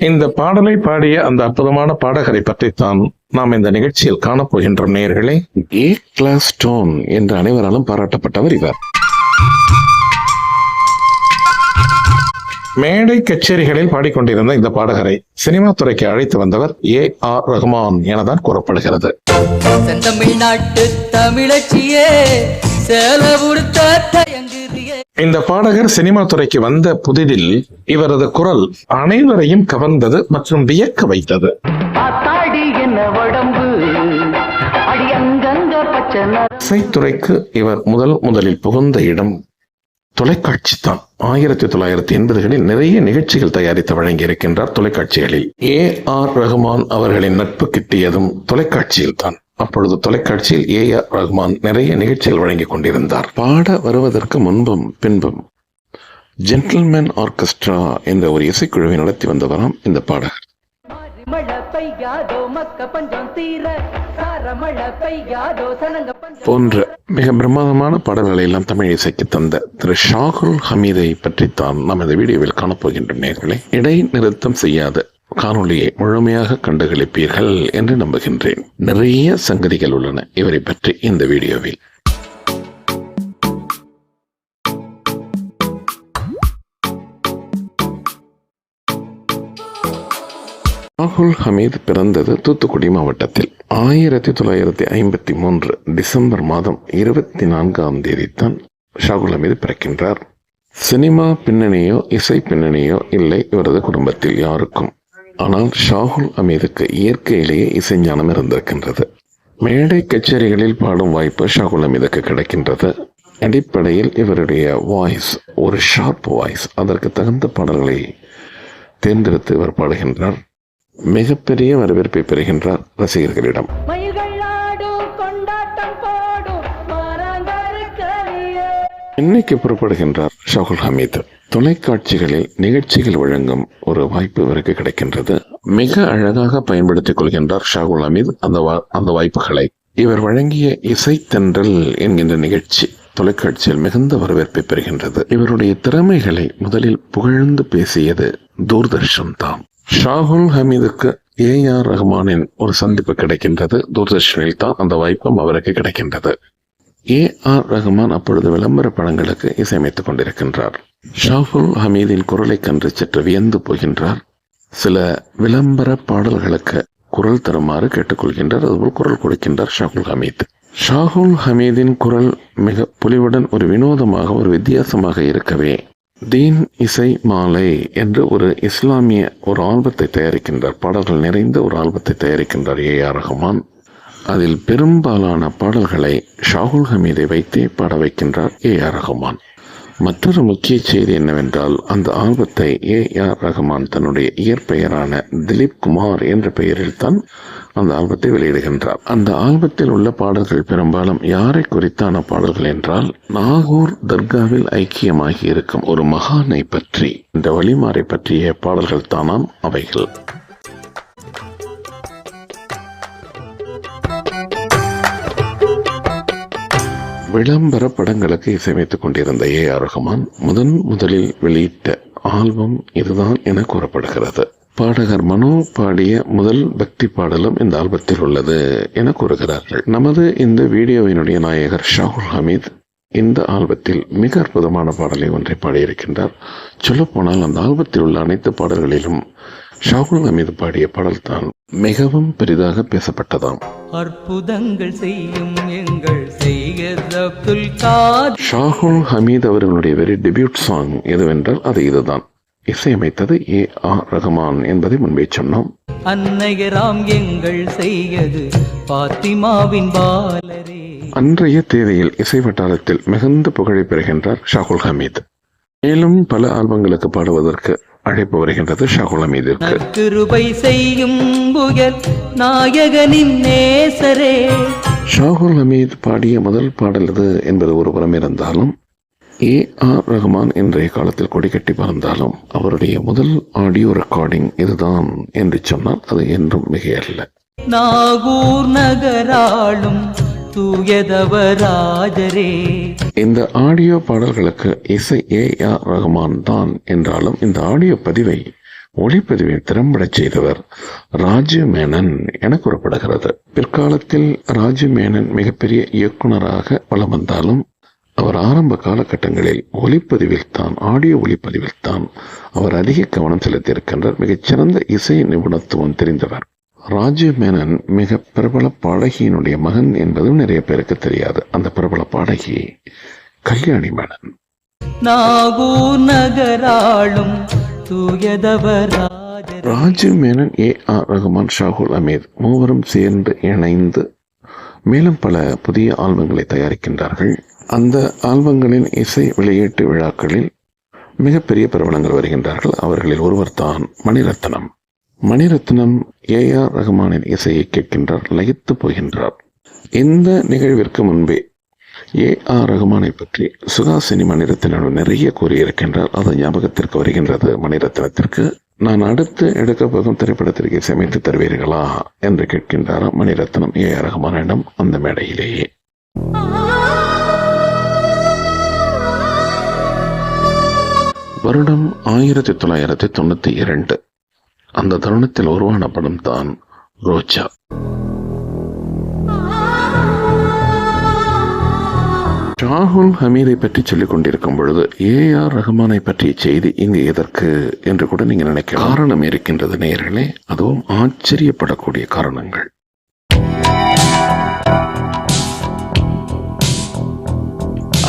இந்த பாடலை பாடிய அந்த அற்புதமான பாடகரை பற்றித்தான் நாம் இந்த நிகழ்ச்சியில் காணப்போகின்றோம் நேயர்களே ஏ கிளாஸ் டோன் என்று அனைவராலும் பாராட்டப்பட்டவர் இவர். மேடை கச்சேரிகளில் பாடிக்கொண்டிருந்த இந்த பாடகரை சினிமா துறைக்கு அழைத்து வந்தவர் ஏ ஆர் ரஹ்மான் எனதான் கூறப்படுகிறது. செந்தமிழ்நாட்டு தமிழச்சியே சேல உடுத்த தயங்குறியே இந்த பாடகர் சினிமா துறைக்கு வந்த புதிதில் இவரது குரல் அனைவரையும் கவர்ந்தது மற்றும் வியக்க வைத்தது. இசைத்துறைக்கு இவர் முதல் முதலில் புகுந்த இடம் தொலைக்காட்சி தான். ஆயிரத்தி தொள்ளாயிரத்தி எண்பதுகளில் நிறைய நிகழ்ச்சிகள் தயாரித்து வழங்கியிருக்கின்றார் தொலைக்காட்சிகளில். ஏ ஆர் ரஹ்மான் அவர்களின் நட்பு கிட்டியதும் தொலைக்காட்சியில் தான். அப்பொழுது தொலைக்காட்சியில் ஏ ஆர் ரஹ்மான் நிறைய நிகழ்ச்சிகள் வழங்கிக் கொண்டிருந்தார். பாட வருவதற்கு முன்பும் பின்பும் ஜென்டில்மேன் ஆர்கெஸ்ட்ரா என்ற ஒரு இசைக்குழுவை நடத்தி வந்தவராம் இந்த பாடகர். போன்ற மிக பிரமாதமான பாடல்களை எல்லாம் தமிழ் இசைக்கு தந்த திரு ஷாகுல் ஹமீதை பற்றித்தான் நாம் இந்த வீடியோவில் காணப்போகின்ற நேர்களை. இடைநிறுத்தம் செய்யாத காணொளியை முழுமையாக கண்டுகளிப்பீர்கள் என்று நம்புகின்றேன். நிறைய சங்கதிகள் உள்ளன இவரை பற்றி இந்த வீடியோவில். ராகுல் ஹமீத் பிறந்தது தூத்துக்குடி மாவட்டத்தில். ஆயிரத்தி தொள்ளாயிரத்தி ஐம்பத்தி மூன்று டிசம்பர் மாதம் இருபத்தி நான்காம் தேதி தான் ஷாகுல் ஹமீது பிறக்கின்றார். சினிமா பின்னணியோ இசை பின்னணியோ இல்லை இவரது குடும்பத்தில் யாருக்கும். ஆனால் ஷாகுல் அமீதுக்கு இயற்கையிலேயே இசைஞானம் இருந்திருக்கின்றது. மேடை கச்சேரிகளில் பாடும் வாய்ப்பு ஷாகுல் அமீதுக்கு கிடைக்கின்றது. அடிப்படையில் இவருடைய வாய்ஸ் ஒரு ஷார்ப் வாய்ஸ் அதற்கு தகுந்த பாடல்களை தேர்ந்தெடுத்து இவர் பாடுகின்றார். மிகப்பெரிய வரவேற்பை பெறுகின்றார் ரசிகர்களிடம். இன்னைக்கு புறப்படுகின்றார் ஷாகுல் ஹமீத். தொலைக்காட்சிகளில் நிகழ்ச்சிகள் வழங்கும் ஒரு வாய்ப்பு இவருக்கு கிடைக்கின்றது. மிக அழகாக பயன்படுத்திக் கொள்கின்றார் ஷாகுல் ஹமீத் அந்த வா- அந்த வாய்ப்புகளை. இவர் வழங்கிய இசைத்தன்றல் என்கின்ற நிகழ்ச்சி தொலைக்காட்சியில் மிகுந்த வரவேற்பை பெறுகின்றது. இவருடைய திறமைகளை முதலில் புகழ்ந்து பேசியது தூர்தர்ஷன் தான் ஷாகுல் ஹமீதுக்கு ஏ ஆர் ரஹ்மானின் ஒரு சந்திப்பு கிடைக்கின்றது. தூர்தர்ஷனில் தான் அந்த வாய்ப்பும் அவருக்கு கிடைக்கின்றது. ஏ ஆர் ரஹ்மான் அப்பொழுது விளம்பர படங்களுக்கு இசையமைத்துக் கொண்டிருக்கின்றார். ஷாஃபுல் ஹமீதின் குரலை கண்டு சற்று வியந்து போகின்றார். சில விளம்பர பாடல்களுக்கு குரல் தருமாறு கேட்டுக்கொள்கின்றார். அதுபோல் குரல் கொடுக்கின்றார் ஷாகுல் ஹமீத். ஷாகுல் ஹமீதின் குரல் மிக பொலிவுடன் ஒரு வினோதமாக ஒரு வித்தியாசமாக இருக்கவே தீன் இசை மாலை என்று ஒரு இஸ்லாமிய ஒரு ஆல்பத்தை தயாரிக்கின்றார். பாடல்கள் நிறைந்த ஒரு ஆல்பத்தை தயாரிக்கின்றார் ஏ ஆர் ரஹ்மான். அதில் பெரும்பாலான பாடல்களை ஷாகுல் ஹமீதை வைத்தே பாட வைக்கின்றார் ஏ ஆர் ரஹ்மான். மற்றொரு முக்கிய செய்தி என்னவென்றால் அந்த ஆல்பத்தை ஏ ஆர் ரஹ்மான் தன்னுடைய இயற்பெயரான திலீப் குமார் என்ற பெயரில் தான் அந்த ஆல்பத்தை வெளியிடுகின்றார். அந்த ஆல்பத்தில் உள்ள பாடல்கள் பெரும்பாலும் யாரை குறித்தான பாடல்கள் என்றால் நாகூர் தர்காவில் ஐக்கியமாகி இருக்கும் ஒரு மகானை பற்றி இந்த வழிமாறை பற்றிய பாடல்கள் தானாம் அவைகள். விளம்பர படங்களுக்கு இசையமைத்துக் கொண்டிருந்த ஏ ஆர் ரஹ்மான் முதன் முதலில் வெளியிட்ட ஆல்பம் இதுதான் என கூறப்படுகிறது. பாடகர் மனோ பாடிய முதல் பக்தி பாடலும் இந்த ஆல்பத்தில் உள்ளது என கூறுகிறார்கள். நமது இந்த வீடியோவினுடைய நாயகர் ஷாகுல் ஹமீத் இந்த ஆல்பத்தில் மிக அற்புதமான பாடலை ஒன்றை பாடியிருக்கின்றார். சொல்லப்போனால் அந்த ஆல்பத்தில் உள்ள அனைத்து பாடல்களிலும் ஷாகுல் ஹமீது பாடிய பாடல்தான் மிகவும் பெரிதாக பேசப்பட்டதாம். அற்புதங்கள் செய்யும் எங்கள் ஷாகுல் ஹமீத் அவர்களுடைய வெரி டெபியூட் சாங் எதுவென்றால் அது இதுதான். இசையமைத்தது ஏ ஆர் ரஹ்மான் என்பதை முன்பே சொன்னோம். அன்னையராம் எங்கள் செய்யது பாத்திமாவின் பாலரே அன்றைய தேதியில் இசை வட்டாரத்தில் மிகுந்த புகழை பெறுகின்றார் ஷாகுல் ஹமீத். மேலும் பல ஆல்பங்களுக்கு பாடுவதற்கு அழைப்பு வருகின்றது ஷாகுல் ஹமீதிற்கு நற்கிருபை செய்யும் புயல் நாயகனின் நேசரே. ஷாகுல் ஹமீத் பாடிய முதல் பாடல் இது என்பது ஒரு புறம் இருந்தாலும் ஏ ஆர் ரஹ்மான் இன்றைய காலத்தில் கொடி கட்டி பறந்தாலும் அவருடைய முதல் ஆடியோ ரெக்கார்டிங் இதுதான் என்று சொன்னால் அது என்றும் மிகையல்ல. நாகூர் நகராளும் தூயதவராஜரே. இந்த ஆடியோ பாடல்களுக்கு இசை ஏ ஆர் ரஹ்மான் தான் என்றாலும் இந்த ஆடியோ பதிவை ஒளிப்பதிவை திறம்பட செய்தவர் ராஜு மேனன் என கூறப்படுகிறது. பிற்காலத்தில் ராஜு மேனன் மிகப்பெரிய இயக்குனராக வலம் வந்தாலும் அவர் ஆரம்ப காலகட்டங்களில் ஒளிப்பதிவில் தான் ஆடியோ ஒளிப்பதிவில் தான் அவர் அதிக கவனம் செலுத்தியிருக்கின்றார். மிகச்சிறந்த இசை நிபுணத்துவம் தெரிந்தவர். ராஜு மேனன் மிக பிரபல பாடகியினுடைய மகன் என்பதும் நிறைய பேருக்கு தெரியாது. அந்த பிரபல பாடகி கல்யாணி மேனன். நாகூர் நகராளும் தூயதவராஜரே. ராஜு மேனன் ஏ ஆர் ரகுமான் ஷாகுல் அமீர் மூவரும் சேர்ந்து இணைந்து மேலும் பல புதிய ஆல்பங்களை தயாரிக்கின்றார்கள். அந்த ஆல்பங்களின் இசை வெளியீட்டு விழாக்களில் மிகப்பெரிய பிரபலங்கள் வருகின்றார்கள். அவர்களில் ஒருவர் தான் மணிரத்னம். மணிரத்னம் ஏ ஆர் ரகுமானின் இசையை கேட்கின்றார் லயித்து போகின்றார். இந்த நிகழ்விற்கு முன்பே ஏ ஆர் ரகுமானை பற்றி சுகாசினி மணிரத்னம் நிறைய கூறியிருக்கின்றார். அது ஞாபகத்திற்கு வருகின்றது. மணிரத்னத்திற்கு நான் அடுத்து எடுக்கப் போகும் திரைப்படத்திற்கு இசையமைத்து தருவீர்களா? என்று கேட்கின்றாராம் மணிரத்னம் ஏ ஆர் ரகுமானிடம் அந்த மேடையிலேயே. வருடம் ஆயிரத்தி தொள்ளாயிரத்தி தொண்ணூத்தி இரண்டு. அந்த தருணத்தில் உருவான படம் தான் ரோஜா. ராகுல் ஹமீதை பற்றி சொல்லிக் கொண்டிருக்கும் பொழுது ஏ ஆர் ரஹ்மானை பற்றிய செய்தி இங்கு எதற்கு என்று கூட நீங்க நினைக்க காரணம் இருக்கின்றது நேர்களே அதுவும் ஆச்சரியப்படக்கூடிய காரணங்கள்.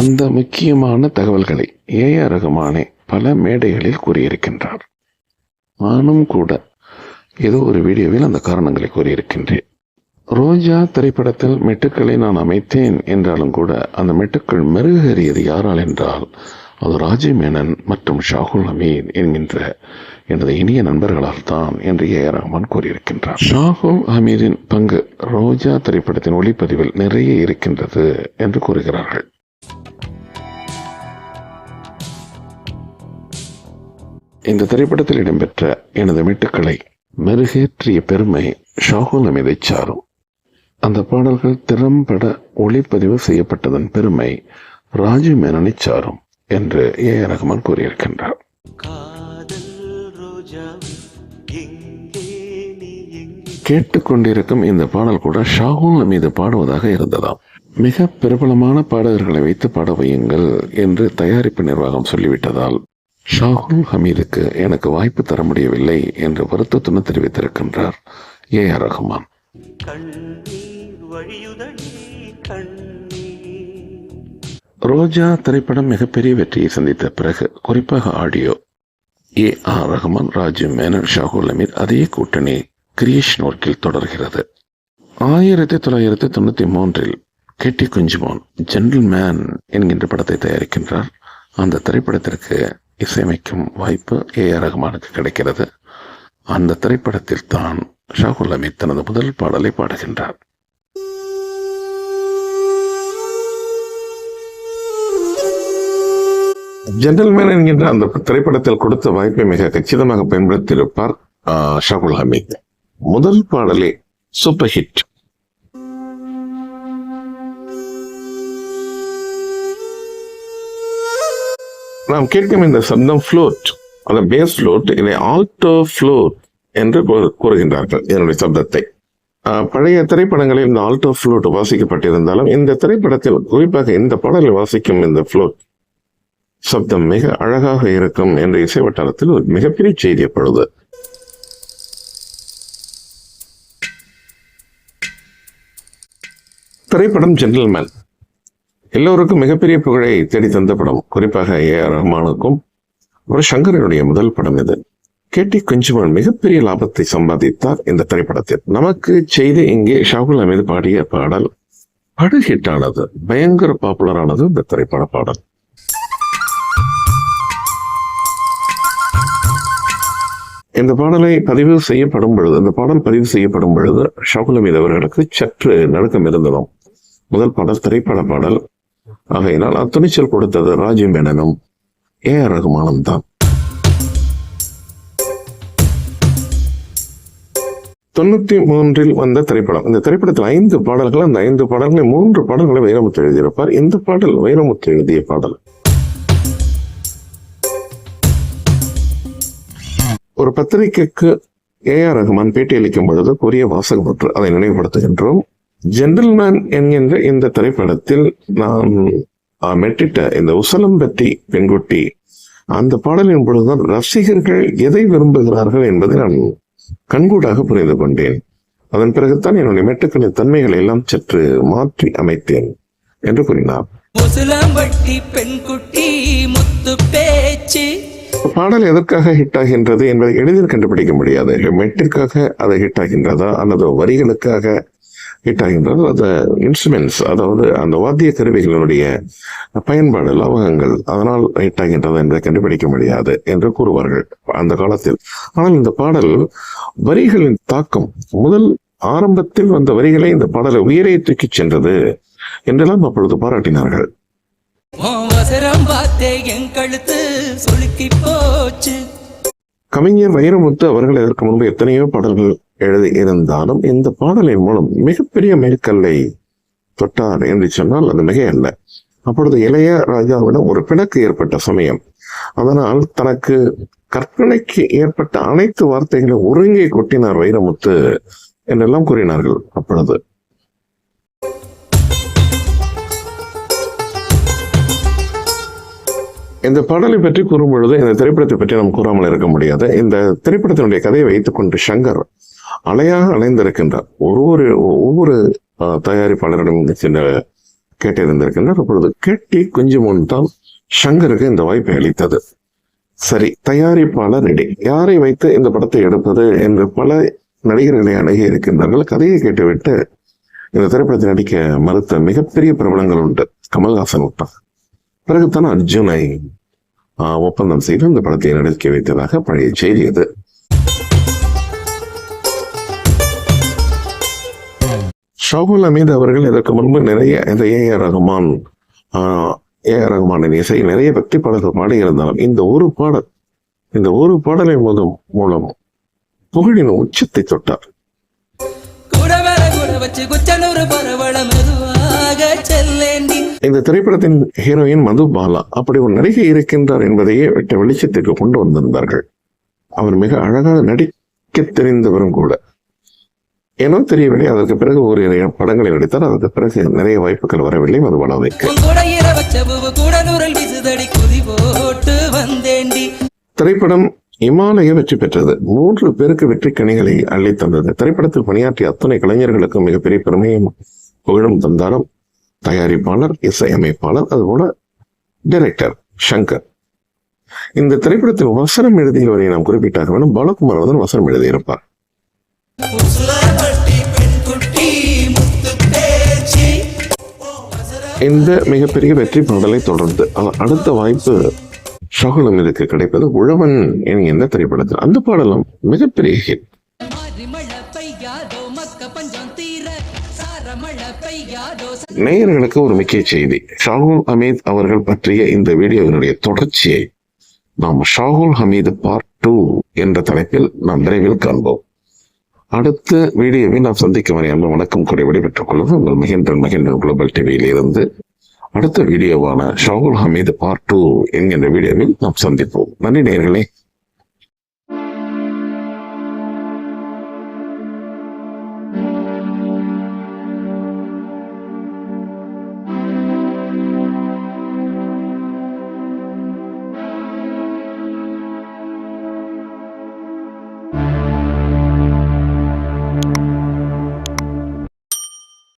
அந்த முக்கியமான தகவல்களை ஏ ஆர் ரஹ்மானே பல மேடைகளில் கூறியிருக்கின்றார். நானும் கூட ஏதோ ஒரு வீடியோவில் அந்த காரணங்களை கூறியிருக்கின்றேன். ரோஜா திரைப்படத்தில் மெட்டுக்களை நான் அமைத்தேன் என்றாலும் கூட அந்த மெட்டுக்கள் மெருகேறியது யாரால் என்றால் அது ராஜி மேனன் மற்றும் ஷாகுல் ஹமீத் என்கின்ற எனது இனிய நண்பர்களால் தான் என்று ஏ ஆர் ரஹ்மான் கூறியிருக்கின்றார். ஷாகுல் ஹமீதின் பங்கு ரோஜா திரைப்படத்தின் ஒளிப்பதிவில் நிறைய இருக்கின்றது என்று கூறுகிறார்கள். இந்த திரைப்படத்தில் இடம்பெற்ற எனது மெட்டுக்களை மெருகேற்றிய பெருமை ஷாகுல் அமீதை சாரும். அந்த பாடல்கள் திறம்பட ஒளிப்பதிவு செய்யப்பட்டதன் பெருமை ராஜு மேனனை சாரும் என்று ஏ ஆர் ரஹ்மான் கூறியிருக்கின்றார். கேட்டுக்கொண்டிருக்கும் இந்த பாடல் கூட ஷாகுல் மீது பாடுவதாக இருந்ததாம். மிக பிரபலமான பாடகர்களை வைத்து பாட வையுங்கள் என்று தயாரிப்பு நிர்வாகம் சொல்லிவிட்டதால் ஷாகுல் ஹமீதுக்கு எனக்கு வாய்ப்பு தர முடியவில்லை என்று வருத்தத்துடன் தெரிவித்திருக்கின்றார் ஏ ஆர் ரஹ்மான். ரோஜா திரைப்படம் மிகப்பெரிய வெற்றியை சந்தித்த பிறகு குறிப்பாக audio. A R Rahman Raju Menon Shahul Ameer அதே கூட்டணி கிரியேஷன் ஒர்க்கில் தொடர்கிறது. ஆயிரத்தி தொள்ளாயிரத்தி தொண்ணூத்தி மூன்றில் கெட்டி குஞ்சுமோன் ஜென்டில் மேன் என்கின்ற படத்தை தயாரிக்கின்றார். அந்த திரைப்படத்திற்கு இசையமைக்கும் வாய்ப்பு ஏ ஆர் ரஹ்மானுக்கு கிடைக்கிறது. அந்த திரைப்படத்தில் தான் ஷாகுல் அமீத் தனது முதல் பாடலை பாடுகின்றார். ஜென்டல்மேன் என்கின்ற அந்த திரைப்படத்தில் கொடுத்த வாய்ப்பை மிக கச்சிதமாக பயன்படுத்தியிருப்பார் ஷாகுல் ஹமீத் முதல் பாடலே சூப்பர் ஹிட். நாம் கேட்கும் இந்த சப்தம் ஃப்ளோட் அந்த பேஸ் ஃப்ளோட் இதை ஆல்டோ ஃப்ளோட் என்று கூறு- கூறுகின்றார்கள் இதனுடைய சப்தத்தை. பழைய திரைப்படங்களில் இந்த ஆல்டோ ஃப்ளோட் வாசிக்கப்பட்டிருந்தாலும் இந்த திரைப்படத்தில் குறிப்பாக இந்த பாடலில் வாசிக்கும் இந்த ஃப்ளோட் சப்தம் மிக அழகாக இருக்கும் என்ற இசை வட்டாரத்தில் ஒரு மிகப்பெரிய செய்தி எப்பொழுது திரைப்படம் ஜென்டில்மேன் எல்லோருக்கும் மிகப்பெரிய புகழை தேடி தந்த படம். குறிப்பாக ஏ ஆர் ரஹ்மானுக்கும் ஒரு சங்கரனுடைய முதல் படம் இது. கேட்டி குஞ்சுமன் மிகப்பெரிய லாபத்தை சம்பாதித்தார் இந்த திரைப்படத்தில். நமக்கு செய்து இங்கே ஷாகுல் அமீது பாடிய பாடல் படு ஹிட்டானது. ஆனது பயங்கர பாப்புலர் ஆனது இந்த திரைப்பட பாடல். இந்த பாடலை பதிவு செய்யப்படும் பொழுது இந்த பாடல் பதிவு செய்யப்படும் பொழுது ஷாகுல் அமீது அவர்களுக்கு சற்று நடுக்கம் இருந்ததும். முதல் பாடல் திரைப்பட பாடல். ஆகையினால் அத்துணிச்சல் கொடுத்தது ராஜி மேனனும் ஏ ஆர் ரகுமானும் தான். தொண்ணூத்தி மூன்றில் வந்த திரைப்படம். இந்த திரைப்படத்தில் ஐந்து பாடல்கள் அந்த ஐந்து பாடல்களை மூன்று பாடல்களை வைரமுத்து எழுதியிருப்பார். இந்த பாடல் வைரமுத்து எழுதிய பாடல். ஒரு பத்திரிகைக்கு ஏ ஆர் ரஹ்மான் பேட்டியளிக்கும் பொழுது கூறிய வாசகம் ஒன்று அதை நினைவுபடுத்துகின்றோம். ஜென்டில்மேன் என்கின்ற இந்த திரைப்படத்தில் நான் மெட்டிட்ட இந்த உசலம்பட்டி பெண்குட்டி அந்த பாடலின் பொழுதுதான் ரசிகர்கள் எதை விரும்புகிறார்கள் என்பதை நான் கண்கூடாக புரிந்து கொண்டேன். அதன் பிறகுதான் என்னுடைய மெட்டுக்களின் தன்மைகளை எல்லாம் சற்று மாற்றி அமைத்தேன் என்று கூறினார். பாடல் எதற்காக ஹிட் ஆகின்றது என்பதை எளிதில் கண்டுபிடிக்க முடியாது. மெட்டிற்காக அது ஹிட் ஆகின்றதா அல்லது வரிகளுக்காக ஹிட் ஆகின்றது. அது இன்ஸ்ட்ருமெண்ட்ஸ் அதாவது அந்த வாத்திய கருவிகளினுடைய பயன்பாடு லவகங்கள் அதனால் ஹிட் ஆகின்றதா என்பதை கண்டுபிடிக்க முடியாது என்று கூறுவார்கள் அந்த காலத்தில். ஆனால் இந்த பாடல் வரிகளின் தாக்கம் முதல் ஆரம்பத்தில் வந்த வரிகளை இந்த பாடலை உயரே தூக்கிச் சென்றது என்றெல்லாம் அப்பொழுது பாராட்டினார்கள். கவிஞர் வைரமுத்து அவர்கள் இதற்கு முன்பு எத்தனையோ பாடல்கள் எழுதி இருந்தாலும் இந்த பாடலின் மூலம் மிகப்பெரிய மேற்கல்லை தொட்டார் என்று சொன்னால் அது மிக அல்ல அப்பொழுது இளைய ராஜாவிடம் ஒரு பிணக்கு ஏற்பட்ட சமயம். அதனால் தனக்கு கற்பனைக்கு ஏற்பட்ட அனைத்து வார்த்தைகளை ஒருங்கே கொட்டினார் வைரமுத்து என்றெல்லாம் கூறினார்கள் அப்பொழுது. இந்த பாடலை பற்றி கூறும் பொழுது இந்த திரைப்படத்தை பற்றி நாம் கூறாமல் இருக்க முடியாது. இந்த திரைப்படத்தினுடைய கதையை வைத்துக்கொண்டு சங்கர் அலையாக அலைந்திருக்கின்றார். ஒவ்வொரு ஒவ்வொரு தயாரிப்பாளரிடம் சென்ற கேட்டிருந்திருக்கின்றார். அப்பொழுது கேட்டி குஞ்சு முன் தான் ஷங்கருக்கு இந்த வாய்ப்பை அளித்தது. சரி தயாரிப்பாளர் ரெடி. யாரை வைத்து இந்த படத்தை எடுப்பது என்று பல நடிகர்களை அணுகி இருக்கின்றார்கள். கதையை கேட்டுவிட்டு இந்த திரைப்படத்தை நடிக்க மறுத்த மிகப்பெரிய பிரபலங்கள் உண்டு. கமல்ஹாசன் உட்பட. பிறகுத்தான் அர்ஜுனை ஆஹ், ஒப்பந்தம் செய்து இந்த படத்தை நடிக்க வைத்ததாக பழைய செய்தி அது. ஷவுல் அமீது அவர்கள் இதற்கு முன்பு நிறைய இந்த ஏ ஆர் ரகுமான் ஆஹ், ஏ ஆர் ரகுமானின் இசை நிறைய பக்தி பாடல்கள் பாடியிருந்தாலும் இந்த ஒரு பாடல் இந்த ஒரு பாடலின் மூலம் மூலம் புகழின் உச்சத்தை தொட்டார். இந்த திரைப்படத்தின் ஹீரோயின் மது பாலா அப்படி ஒரு நடிகை இருக்கின்றார் என்பதையே வெட்ட வெளிச்சத்திற்கு கொண்டு வந்திருந்தார்கள். அவர் மிக அழகாக நடிக்க தெரிந்தவரும் கூட. ஏனோ தெரியவில்லை. அதற்கு பிறகு ஒரு படங்களை நடித்தார் அதற்கு பிறகு நிறைய வாய்ப்புகள் வரவில்லை. போட்டு வந்தேண்டி. திரைப்படம் இமாலய வெற்றி பெற்றது. மூன்று பேருக்கு வெற்றி கனிகளை அள்ளி தந்தது. திரைப்படத்தில் பணியாற்றிய அத்தனை கலைஞர்களுக்கும் மிகப்பெரிய பெருமையும் புகழும் தந்தாலும் தயாரிப்பாளர் இசையமைப்பாளர் அதுபோல டைரக்டர் சங்கர். இந்த திரைப்படத்தில் வசனம் எழுதியவரை நாம் குறிப்பிட்டாக வேண்டும் பாலகுமார் வசனம் எழுதியிருப்பார். இந்த மிகப்பெரிய வெற்றி பாடலை தொடர்ந்து. அடுத்த வாய்ப்பு ஷாகுல் இதுக்கு கிடைப்பது உழவன் என்கின்ற திரைப்படத்தில். அந்த பாடலும் மிகப்பெரிய ஹிட் நேயர்களுக்கு ஒரு முக்கிய செய்தி. ஷாகுல் ஹமீத் அவர்கள் பற்றிய இந்த வீடியோவினுடைய தொடர்ச்சியை நாம் ஷாகுல் ஹமீது பார்ட் டூ என்ற தலைப்பில் நாம் விரைவில் காண்போம். அடுத்த வீடியோவை நாம் சந்திக்கும் வரை அன்பு வணக்கம். கூறி விடைபெற்றுக் கொள்வது உங்கள் மகேந்திரன் மகேந்திரன் குளோபல் டிவியில் இருந்து அடுத்த வீடியோவான ஷாகுல் ஹமீது பார்ட் டூ என்கின்ற வீடியோவில் நாம் சந்திப்போம். நன்றி நேர்களே